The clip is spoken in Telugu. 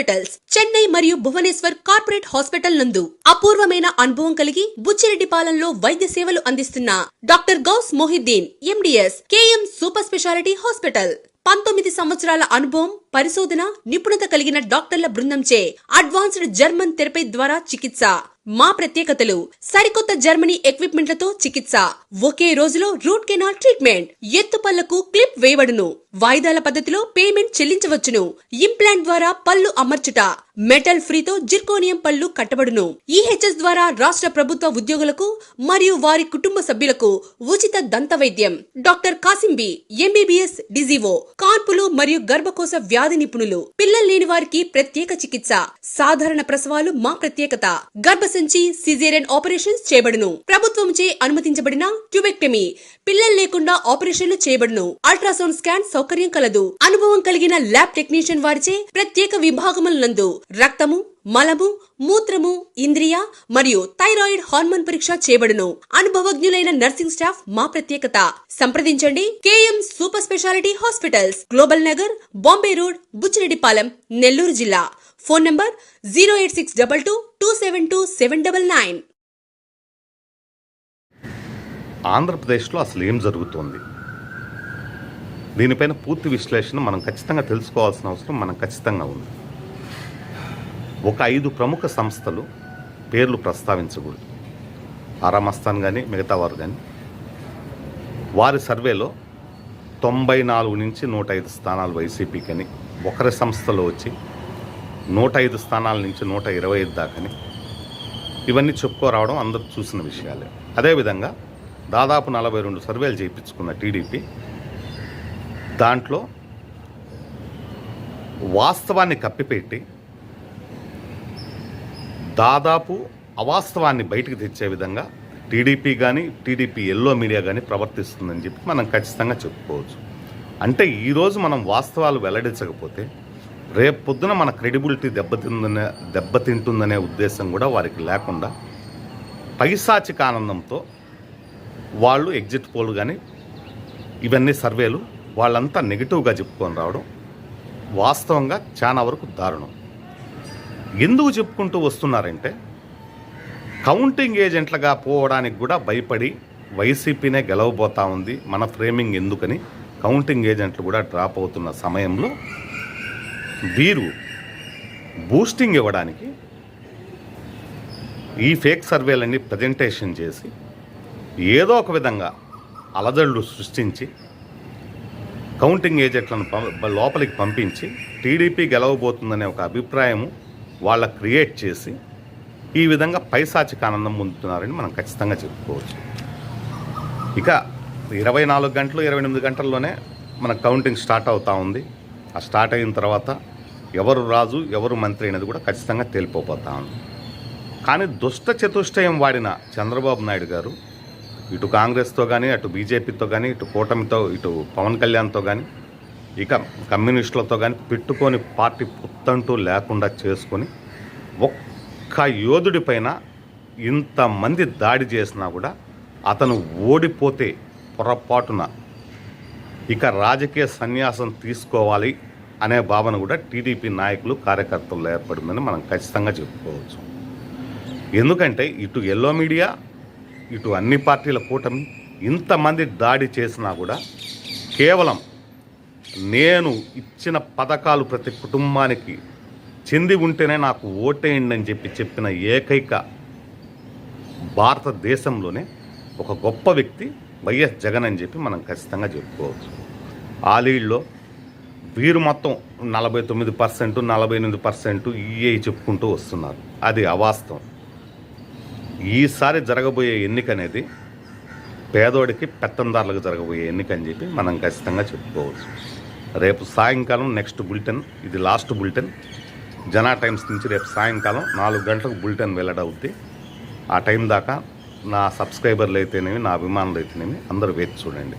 హాస్పిటల్స్. చెన్నై మరియు భువనేశ్వర్ కార్పొరేట్ హాస్పిటల్ నందు అపూర్వమైన అనుభవం కలిగి బుచ్చిరెడ్డిపాలెంలో వైద్య సేవలు అందిస్తున్న doctor Gouse Mohiddin MDS KM super speciality hospital. పంతొమ్మిది సంవత్సరాల అనుభవం పరిశోధన నిపుణత కలిగిన డాక్టర్ల బృందంచే అడ్వాన్స్డ్ జర్మన్ థెరపీ ద్వారా చికిత్స. మా ప్రత్యేకతలు సరికొత్త జర్మనీ ఎక్విప్మెంట్లతో చికిత్స. ఒకే రోజులో రూట్ కెనాల్ ట్రీట్మెంట్. ఎత్తుపళ్ళకు క్లిప్ వేయబడును. వాయిదాల పద్ధతిలో పేమెంట్ చెల్లించవచ్చును. ఇంప్లాంట్ ద్వారా పళ్ళు అమర్చుట మెటల్ ఫ్రీతో జిర్కోనియం పళ్ళు కట్టబడును. ఈహెచ్ఎస్ ద్వారా రాష్ట్ర ప్రభుత్వ ఉద్యోగులకు మరియు వారి కుటుంబ సభ్యులకు ఉచిత దంత వైద్యం డాక్టర్ కాసింబి ఎంబీబీఎస్ డిజివో కాన్పులు మరియు గర్భకోశ వ్యాధి నిపుణులు. పిల్లలు లేని వారికి ప్రత్యేక చికిత్స. సాధారణ ప్రసవాలు మా ప్రత్యేకత. గర్భసంచి సిజేరియన్ ఆపరేషన్స్ చేయబడును. ప్రభుత్వంచే అనుమతించబడిన ట్యూబెక్టమీ పిల్లలు లేకుండా ఆపరేషన్లు చేయబడును. అల్ట్రాసౌండ్ స్కాన్ సౌకర్యం కలదు. అనుభవం కలిగిన ల్యాబ్ టెక్నీషియన్ వారిచే ప్రత్యేక విభాగముల నందు రక్తము మలము మూత్రము ఇంద్రియ మరియు థైరాయిడ్ హార్మోన్ పరీక్ష చేయబడును. అనుభవజ్ఞులైన నర్సింగ్ స్టాఫ్ మా ప్రత్యేకత. సంప్రదించండి KM super speciality hospitals global Nagar Bombay road Buchireddypalem Nellore జిల్లా. Phone number zero eight six double two two seven two seven double nine. ఆంధ్రప్రదేశ్లో అసలు ఏం జరుగుతోంది? దీనిపైన పూర్తి విశ్లేషణ మనం ఖచ్చితంగా తెలుసుకోవాల్సిన అవసరం మనం ఖచ్చితంగా ఉంది. ఒక ఐదు ప్రముఖ సంస్థలు పేర్లు ప్రస్తావించకూడదు. ఆరామస్థాన్ కానీ మిగతా వారు కానీ వారి సర్వేలో తొంభై నాలుగు నుంచి నూట ఐదు స్థానాలు వైసీపీకి అని ఒకరి సంస్థలో వచ్చి నూట ఐదు స్థానాల నుంచి నూట ఇరవై ఐదు దాకని. ఇవన్నీ చెప్పుకోరావడం అందరూ చూసిన విషయాలే. అదేవిధంగా దాదాపు నలభై రెండు సర్వేలు చేయించుకున్న టీడీపీ దాంట్లో వాస్తవాన్ని కప్పిపెట్టి దాదాపు అవాస్తవాన్ని బయటకు తెచ్చే విధంగా టీడీపీ కానీ టీడీపీ ఎల్లో మీడియా కానీ ప్రవర్తిస్తుందని చెప్పి మనం ఖచ్చితంగా చెప్పుకోవచ్చు. అంటే ఈరోజు మనం వాస్తవాలు వెల్లడించకపోతే రేపు పొద్దున మన క్రెడిబిలిటీ దెబ్బతిందనే దెబ్బతింటుందనే ఉద్దేశం కూడా వారికి లేకుండా పైశాచిక ఆనందంతో వాళ్ళు ఎగ్జిట్ పోల్ కానీ ఇవన్నీ సర్వేలు వాళ్ళంతా నెగిటివ్గా చెప్పుకొని రావడం వాస్తవంగా చాలా వరకు దారుణం. ఎందుకు చెప్పుకుంటూ వస్తున్నారంటే కౌంటింగ్ ఏజెంట్లుగా పోవడానికి కూడా భయపడి వైసీపీనే గెలవబోతా ఉంది మన ఫ్రేమింగ్ ఎందుకని కౌంటింగ్ ఏజెంట్లు కూడా డ్రాప్ అవుతున్న సమయంలో వీరు బూస్టింగ్ ఇవ్వడానికి ఈ ఫేక్ సర్వేలన్నీ ప్రజెంటేషన్ చేసి ఏదో ఒక విధంగా అలజడులు సృష్టించి కౌంటింగ్ ఏజెంట్లను లోపలికి పంపించి టీడీపీ గెలవబోతుందనే ఒక అభిప్రాయము వాళ్ళ క్రియేట్ చేసి ఈ విధంగా పైశాచిక ఆనందం పొందుతున్నారని మనం ఖచ్చితంగా చెప్పుకోవచ్చు. ఇక ఇరవై నాలుగు గంటలు ఇరవై ఎనిమిది గంటల్లోనే మన కౌంటింగ్ స్టార్ట్ అవుతూ ఉంది. ఆ స్టార్ట్ అయిన తర్వాత ఎవరు రాజు ఎవరు మంత్రి అనేది కూడా ఖచ్చితంగా తేలిపోతా ఉంది. కానీ దుష్ట చతుష్టయం వాడిన చంద్రబాబు నాయుడు గారు ఇటు కాంగ్రెస్తో కానీ అటు బీజేపీతో కానీ ఇటు కూటమితో ఇటు పవన్ కళ్యాణ్తో కానీ ఇక కమ్యూనిస్టులతో కానీ పెట్టుకొని పార్టీ పుత్తంటూ లేకుండా చేసుకొని ఒక్క యోధుడి పైన ఇంతమంది దాడి చేసినా కూడా అతను ఓడిపోతే పొరపాటున ఇక రాజకీయ సన్యాసం తీసుకోవాలి అనే భావన కూడా టీడీపీ నాయకులు కార్యకర్తల్లో ఏర్పడిందని మనం ఖచ్చితంగా చెప్పుకోవచ్చు. ఎందుకంటే ఇటు ఎల్లో మీడియా ఇటు అన్ని పార్టీల కూటమి ఇంతమంది దాడి చేసినా కూడా కేవలం నేను ఇచ్చిన పథకాలు ప్రతి కుటుంబానికి చెంది ఉంటేనే నాకు ఓటేయండి అని చెప్పి చెప్పిన ఏకైక భారతదేశంలోనే ఒక గొప్ప వ్యక్తి వైఎస్ జగన్ అని చెప్పి మనం ఖచ్చితంగా చెప్పుకోవచ్చు. ఆలీడ్లో వీరు మొత్తం నలభై తొమ్మిది పర్సెంట్ నలభై ఎనిమిది పర్సెంట్ ఈఏ చెప్పుకుంటూ వస్తున్నారు. అది అవాస్తవం. ఈసారి జరగబోయే ఎన్నిక అనేది పేదోడికి పెత్తందారులకు జరగబోయే ఎన్నిక అని చెప్పి మనం ఖచ్చితంగా చెప్పుకోవచ్చు. రేపు సాయంకాలం నెక్స్ట్ బులెటిన్ ఇది లాస్ట్ బులెటిన్. జనా టైమ్స్ నుంచి రేపు సాయంకాలం నాలుగు గంటలకు బులెటిన్ వెల్లడవుద్ది. ఆ టైం దాకా నా సబ్స్క్రైబర్లు అయితేనేమి నా అభిమానులు అయితేనేమి అందరూ వేచి చూడండి.